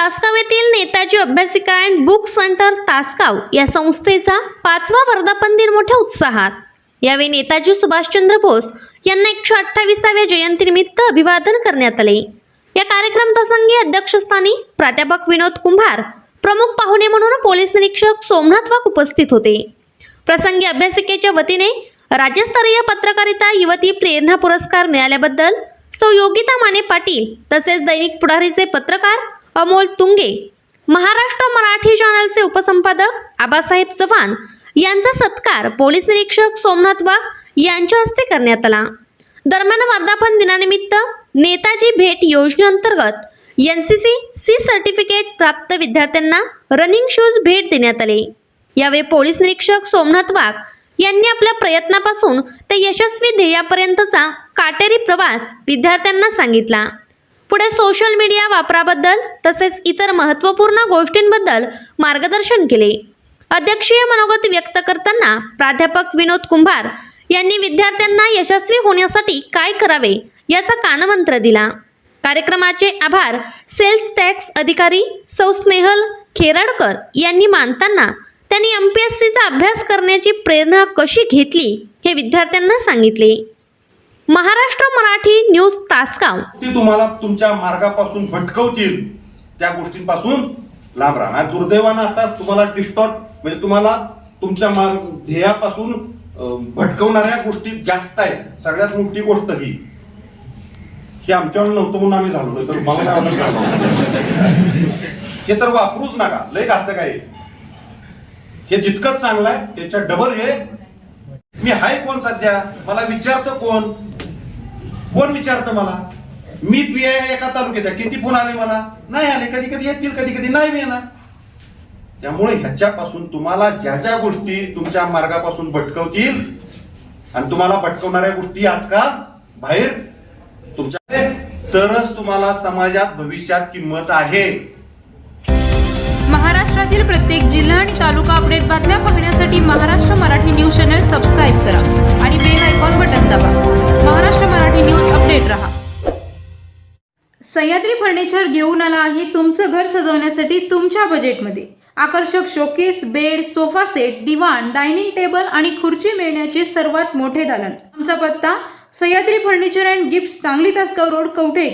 तास्कावेतील नेताजी अभ्यासिका and book centre Tasgaon या संस्थेचा पाचवा वर्धापन दिन मोठ्या उत्साहात. यावेळी नेताजी सुभाषचंद्र बोस यांना एकशे अठ्ठावीसाव्या जयंतीनिमित्त अभिवादन करण्यात आले. या कार्यक्रम प्रसंगी अध्यक्षस्थानी प्राध्यापक विनोद कुंभार प्रमुख पाहुणे म्हणून पोलीस निरीक्षक सोमनाथ वाघ उपस्थित होते. प्रसंगी अभ्यासिकेच्या वतीने राज्यस्तरीय पत्रकारिता युवती प्रेरणा पुरस्कार मिळाल्याबद्दल सौ योगिता माने पाटील तसेच दैनिक पुढारीचे पत्रकार अमोल तुंगे. महाराष्ट्र मराठी चॅनलचे उपसंपादक आबासाहेब चव्हाण यांचा सत्कार पोलीस निरीक्षक सोमनाथ वाघ यांच्या हस्ते करण्यात आला. दरम्यान वर्धापन दिनानिमित्त नेताजी भेट योजनेअंतर्गत N C C C certificate प्राप्त विद्यार्थ्यांना रनिंग शूज भेट देण्यात आले. यावेळी पोलीस निरीक्षक सोमनाथ वाघ यांनी आपल्या प्रयत्नापासून ते यशस्वी ध्येयापर्यंतचा काटेरी प्रवास विद्यार्थ्यांना सांगितला. पुढे सोशल मीडिया वापराबद्दल तसेच इतर महत्त्वपूर्ण गोष्टींबद्दल मार्गदर्शन केले. अध्यक्षीय मनोगत व्यक्त करताना प्राध्यापक विनोद कुंभार यांनी विद्यार्थ्यांना यशस्वी होण्यासाठी काय करावे याचा कानमंत्र दिला. कार्यक्रमाचे आभार सेल्स टॅक्स अधिकारी सौ स्नेहल खेराडकर यांनी मानताना त्यांनी एम पी एस सीचा अभ्यास करण्याची प्रेरणा कशी घेतली हे विद्यार्थ्यांना सांगितले. महाराष्ट्र मराठी न्यूज तासगाव. ती तुम्हाला तुमच्या मार्गापासून भटकवतील. त्या गोष्टींपासून लांब राहा दुर्दैवानं आता तुम्हाला डिस्टॉर्ट म्हणजे तुम्हाला तुमच्या ध्येयापासून भटकवणाऱ्या गोष्टी जास्त आहेत. सगळ्यात मोठी गोष्ट ही. हे आमच्यावर नव्हतं म्हणून आम्ही झालो तर मला हे तर वापरूच नका. लय घातक आहे. हे जितकंच चांगलं आहे त्याच्या डबल हे. मी हाय कोण सध्या? मला विचारतो कोण? कोण विचारतं मला? मी पी आय एका तालुक्यात आहे. किती फोन आले मला? नाही आले. कधी कधी येतील कधी कधी नाही येणार. त्यामुळे ह्याच्यापासून तुम्हाला ज्या ज्या गोष्टी तुमच्या मार्गापासून भटकवतील आणि तुम्हाला भटकवणाऱ्या गोष्टी आजकाल बाहेर तुमच्या तरच तुम्हाला समाजात भविष्यात किंमत आहे. महाराष्ट्रातील प्रत्येक जिल्हा आणि तालुका अपडेट बातम्या पाहण्यासाठी महाराष्ट्र मराठी सह्याद्री फर्निचर घेऊन आला आहे तुमचं घर सजवण्यासाठी तुमच्या बजेटमध्ये आकर्षक शोकेस बेड सोफा सेट दिवाण डायनिंग टेबल आणि खुर्ची मिळण्याचे सर्वात मोठे दालन. आमचा पत्ता Sahyadri furniture and gift Sangli Tasgaon road Kavathe